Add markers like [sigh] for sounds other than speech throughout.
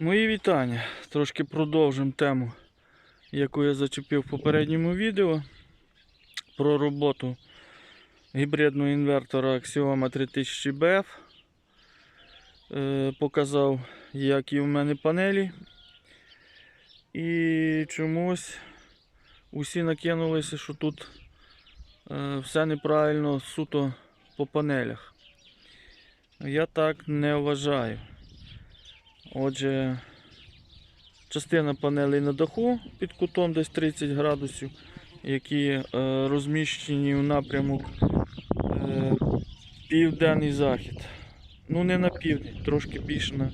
Мої вітання. Трошки продовжимо тему, яку я зачепив в попередньому відео про роботу гібридного інвертора Axioma 3000BF. Е, Показав, які в мене панелі. І чомусь усі накинулися, що тут е, все неправильно суто по панелях. Я так не вважаю. Отже, частина панелей на даху під кутом десь 30 градусів, які е, розміщені у напрямок е, південний захід. Ну, не на південь, трошки більше на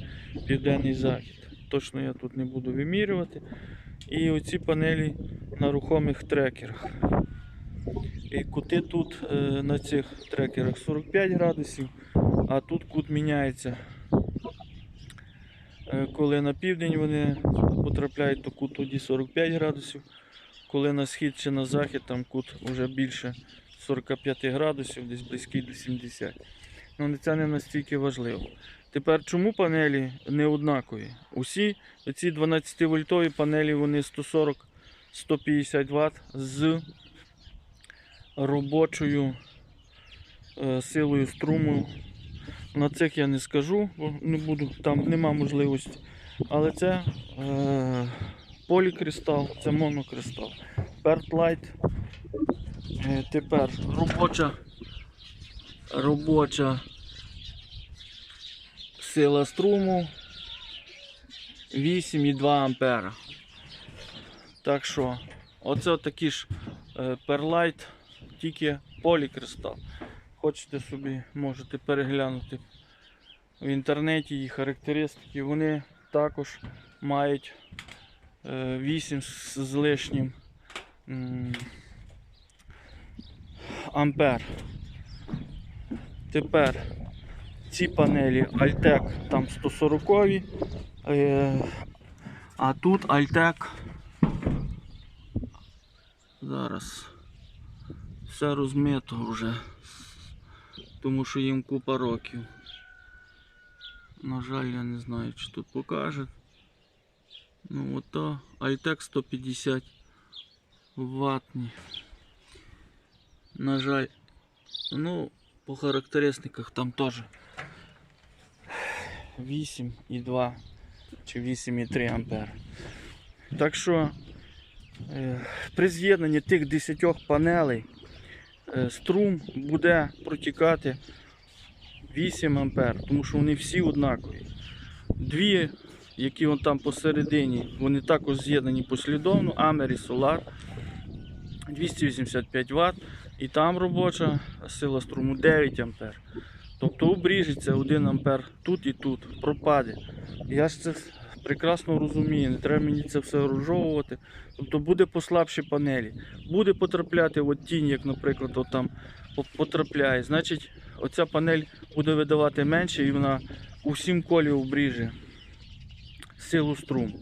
південний захід. Точно я тут не буду вимірювати. І оці панелі на рухомих трекерах. І кути тут е, на цих трекерах 45 градусів, а тут кут міняється. Е, Коли на південь вони потрапляють, то кут тоді 45 градусів. Коли на схід чи на захід, там кут вже більше 45 градусів, десь близький до 70. Ну, це не настільки важливо. Тепер чому панелі не однакові? Усі ці 12 вольтові панелі вони 140-150 Вт з робочою е, силою струму на цих я не скажу, бо не буду, там нема можливості. Але це е, полікристал, це монокристал. Пертлайт. Е, тепер робоча, робоча сила струму 8,2 ампера. Так що, оце такі ж е, перлайт, тільки полікристал. Хочете собі, можете переглянути в інтернеті їх характеристики. Вони також мають е, 8 з з лишнім ампер. Тепер ці панелі Altec там 140 е, а тут Altec зараз все розмито вже тому що їм купа років. На жаль, я не знаю, чи тут покаже. Ну ото Altec 150 ватні. На жаль, ну, по характеристиках там теж 8,2 чи 8,3 ампер. Так що е, при з'єднанні тих 10 панелей е, струм буде протікати 8 ампер, тому що вони всі однакові. Дві, які вон там посередині, вони також з'єднані послідовно, Амер і Solar 285 Вт. І там робоча сила струму 9 ампер. Тобто обріжеться 1 ампер тут і тут, пропаде. Я ж це прекрасно розумію, не треба мені це все розжовувати. Тобто буде послабші панелі. Буде потрапляти от тінь, як, наприклад, от там потрапляє. Значить, оця панель буде видавати менше і вона у всім колі обріже силу струму.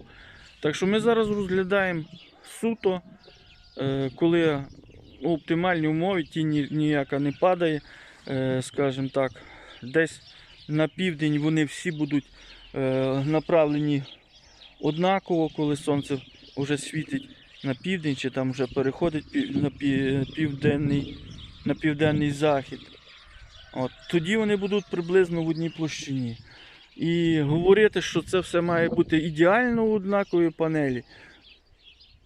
Так що ми зараз розглядаємо суто, е, коли у оптимальній умові тінь ніяка не падає, е, скажімо так, десь на південь вони всі будуть направлені однаково, коли сонце вже світить на південь, чи там вже переходить на південний, на південний захід. От, тоді вони будуть приблизно в одній площині. І говорити, що це все має бути ідеально однакові панелі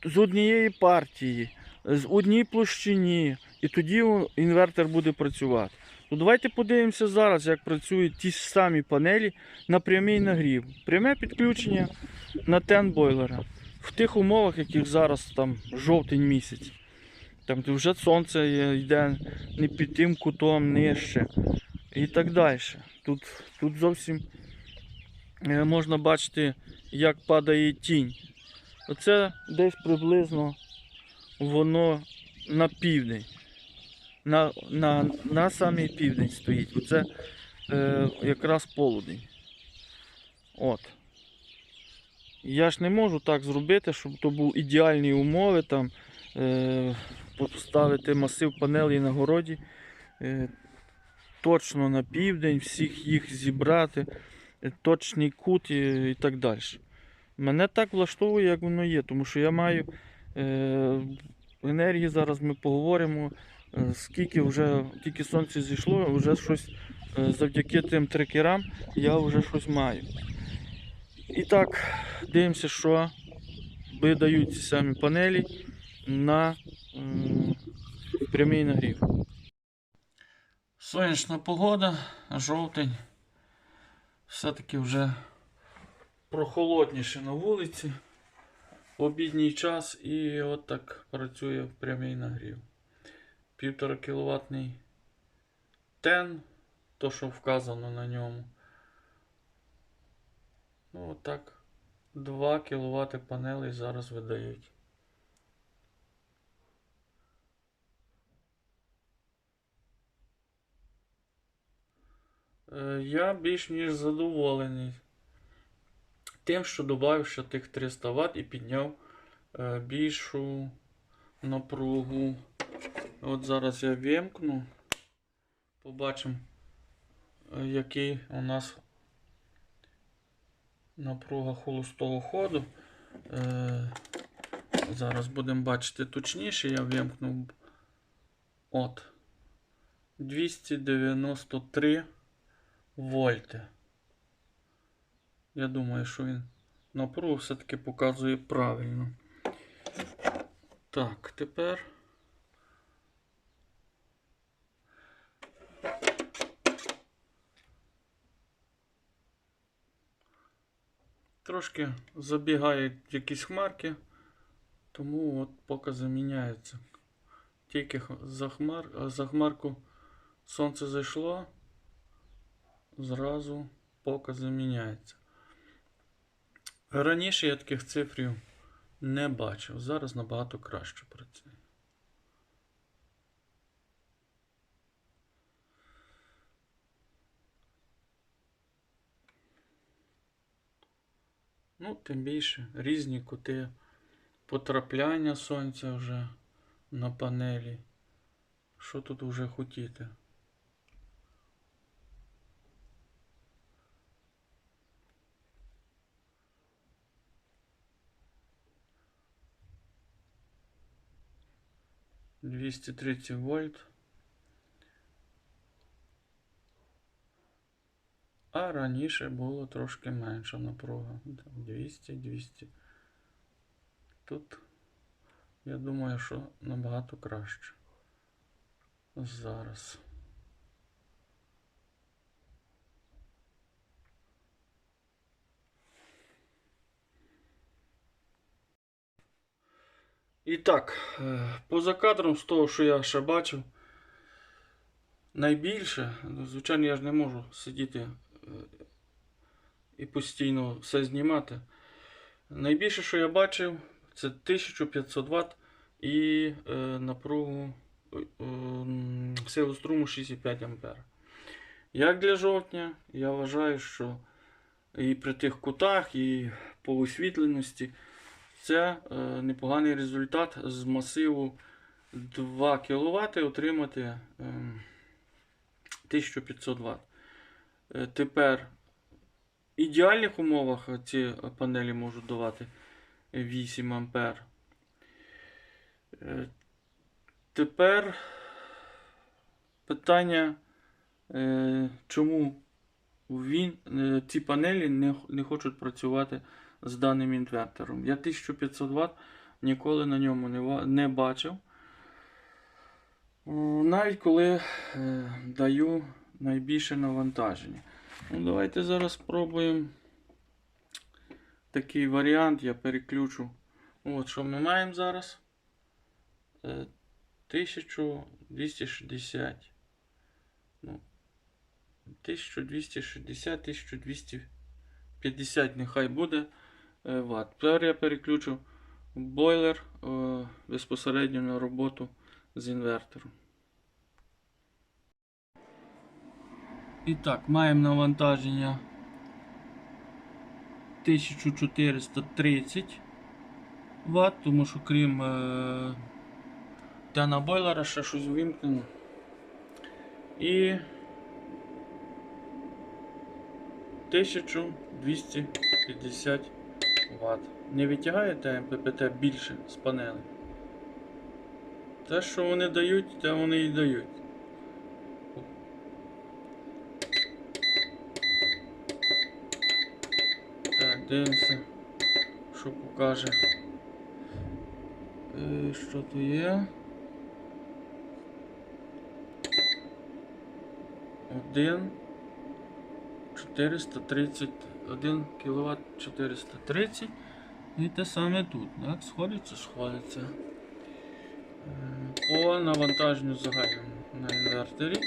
з однієї партії, з одній площині, і тоді інвертор буде працювати. Ну, давайте подивимося зараз, як працюють ті самі панелі на прямий нагрів. Пряме підключення на тен бойлера. В тих умовах, яких зараз там жовтень місяць. Там вже сонце йде не під тим кутом нижче і так далі. Тут, тут зовсім е, можна бачити, як падає тінь. Оце десь приблизно воно на південь. На, на, на самий південь стоїть. Оце е, якраз полудень. От. Я ж не можу так зробити, щоб то були ідеальні умови, там, е, поставити масив панелей на городі е, точно на південь, всіх їх зібрати. е, точний кут і, і так далі. Мене так влаштовує, як воно є, тому що я маю е, енергії, зараз ми поговоримо, скільки вже тільки сонце зійшло, вже щось е, завдяки тим трекерам я вже щось маю. І так, дивимося, що видають ці самі панелі на прямий нагрів. Сонячна погода, жовтень. Все-таки вже прохолодніше на вулиці. Обідній час і от так працює прямий нагрів. Півтора кіловатний тен, то що вказано на ньому. Ну, отак. 2 кВт панелей зараз видають. Е, Я більш ніж задоволений тим, що додав ще тих 300 Вт і підняв е, більшу напругу. От зараз я вимкну. Побачимо, е, який у нас напруга холостого ходу. Е, зараз будемо бачити точніше, я вимкнув от 293 вольти. Я думаю, що він напругу все-таки показує правильно. Так, тепер. Трошки забігають якісь хмарки, тому от покази міняються. Тільки за, хмар, за хмарку сонце зайшло, зразу покази міняються. Раніше я таких цифрів не бачив. Зараз набагато краще працює. Ну, тим більше різні кути потрапляння сонця вже на панелі. Що тут вже хотіти? Двісті тридцять вольт. А раніше було трошки менша напруга. 200, 200. Тут, я думаю, що набагато краще. Зараз. І так, е, поза кадром з того, що я ще бачив, найбільше, звичайно, я ж не можу сидіти і постійно все знімати. Найбільше, що я бачив, це 1500 Вт і е, напругу е, е, силу струму 6,5 А. Як для жовтня, я вважаю, що і при тих кутах, і по освітленості це е, непоганий результат з масиву 2 кВт отримати е, 1500 Вт. Е, тепер в ідеальних умовах ці панелі можуть давати 8 ампер. Е, Тепер питання, е, чому він, ці панелі не, не хочуть працювати з даним інвертором. Я 1500 Вт ніколи на ньому не, не бачив. Навіть коли даю найбільше навантаження. Ну, давайте зараз спробуємо такий варіант. Я переключу. От що ми маємо зараз. Е, 1260. Ну, 1260, 1250 нехай буде е, Вт. Тепер я переключу бойлер е, безпосередньо на роботу з інвертором. І так, маємо навантаження 1430 Вт, тому що крім е, тена бойлера ще щось вимкнено. І 1250 Вт. Не витягаєте МППТ більше з панелей. Те, що вони дають, те вони і дають. Так, дивимося, що покаже. Е, що то є? Один 431 кВт 430 і те саме тут. Так, сходиться, сходиться. Е, По навантаженню загальному на інвертері.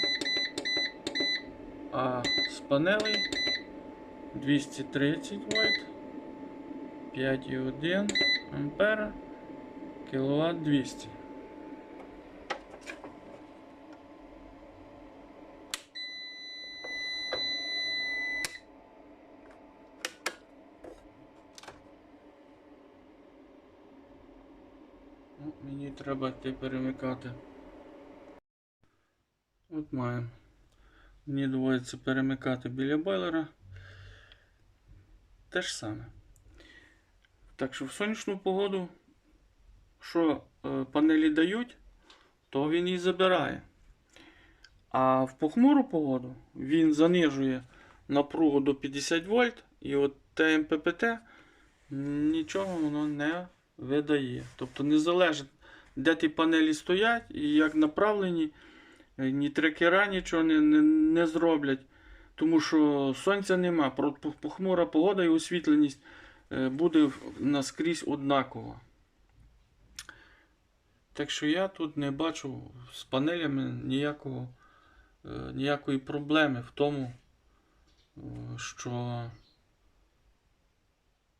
А з панелей 230 вольт, 5,1 ампера, кіловат 200. Ну, мені треба йти перемикати. От маємо. Мені доводиться перемикати біля бойлера. Те ж саме. Так що в сонячну погоду, що е, панелі дають, то він і забирає. А в похмуру погоду він занижує напругу до 50 вольт, і от ТМППТ нічого воно не видає. Тобто не залежить, де ті панелі стоять і як направлені, е, ні трекера нічого не, не, не зроблять. Тому що сонця нема, похмура погода і освітленість буде наскрізь однакова. Так що я тут не бачу з панелями ніякого, е, ніякої проблеми в тому, е, що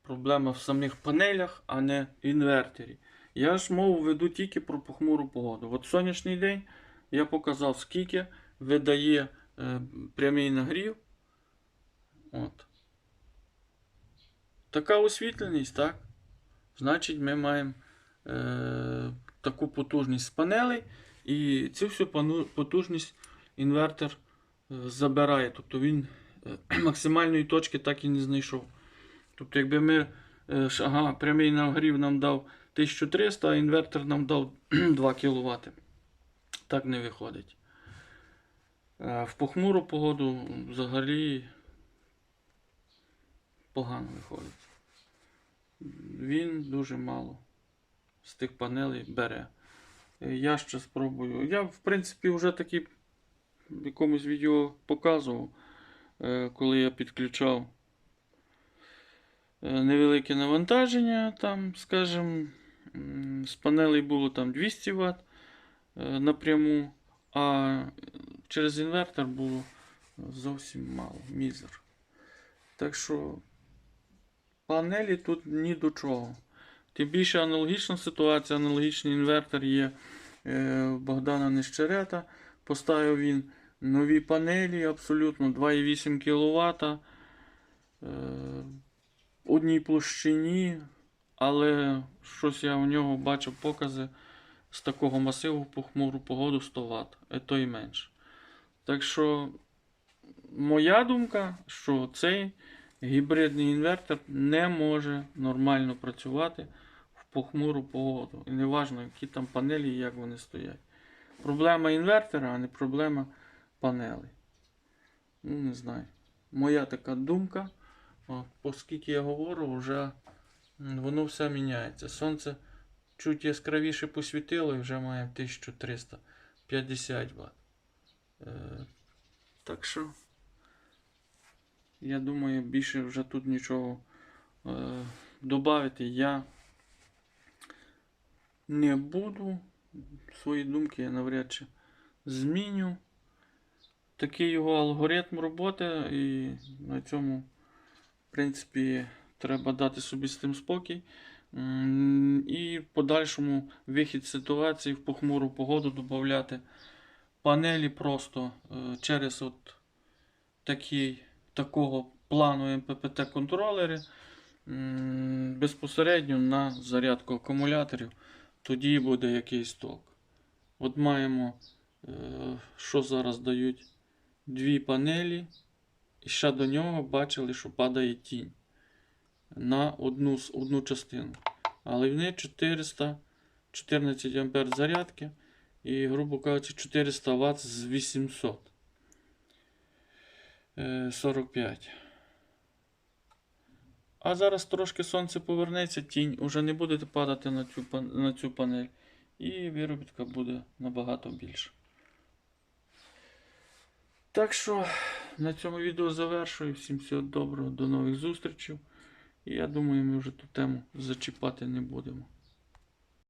проблема в самих панелях, а не в інвертері. Я ж мову веду тільки про похмуру погоду. От сонячний день я показав, скільки видає е, прямий нагрів. От. Така освітленість, так? Значить, ми маємо е, таку потужність з панелей, і цю всю потужність інвертор е, забирає. Тобто він е, [clears throat] максимальної точки так і не знайшов. Тобто, якби ми е, ага, прямий нагрів нам дав 1300, а інвертор нам дав [clears throat] 2 кВт. Так не виходить. В похмуру погоду взагалі погано виходить. Він дуже мало з тих панелей бере. Е, Я ще спробую. Я, в принципі, вже такі в якомусь відео показував, е, коли я підключав е, невелике навантаження, там, скажімо, з панелей було там 200 Вт напряму, а через інвертор було зовсім мало, мізер. Так що панелі тут ні до чого. Тим більше аналогічна ситуація, аналогічний інвертор є е, Богдана Нещерета. Поставив він нові панелі, абсолютно 2,8 кВт. Е, одній площині, але щось я у нього бачив покази з такого масиву в похмуру погоду 100 Вт, а то і менше. Так що, моя думка, що цей гібридний інвертор не може нормально працювати в похмуру погоду. І не важливо, які там панелі і як вони стоять. Проблема інвертора, а не проблема панелей. Ну, не знаю. Моя така думка. О, оскільки я говорю, вже воно все міняється. Сонце чуть яскравіше посвітило і вже має 1350 Вт. Е, так що, я думаю, більше вже тут нічого е, додати я не буду. Свої думки я навряд чи зміню. Такий його алгоритм роботи, і на цьому, в принципі, треба дати собі з тим спокій. І в подальшому вихід ситуації в похмуру погоду додати панелі просто е, через от такий, такого плану МППТ контролери безпосередньо на зарядку акумуляторів. Тоді буде якийсь ток. От маємо, е, що зараз дають дві панелі і ще до нього бачили, що падає тінь на одну, одну частину. Але в неї 414 ампер зарядки і, грубо кажучи, 400 Вт з 800. Е, 45. А зараз трошки сонце повернеться, тінь уже не буде падати на цю, на цю панель. І виробітка буде набагато більше. Так що на цьому відео завершую. Всім всього доброго, до нових зустрічей. І я думаю, ми вже ту тему зачіпати не будемо.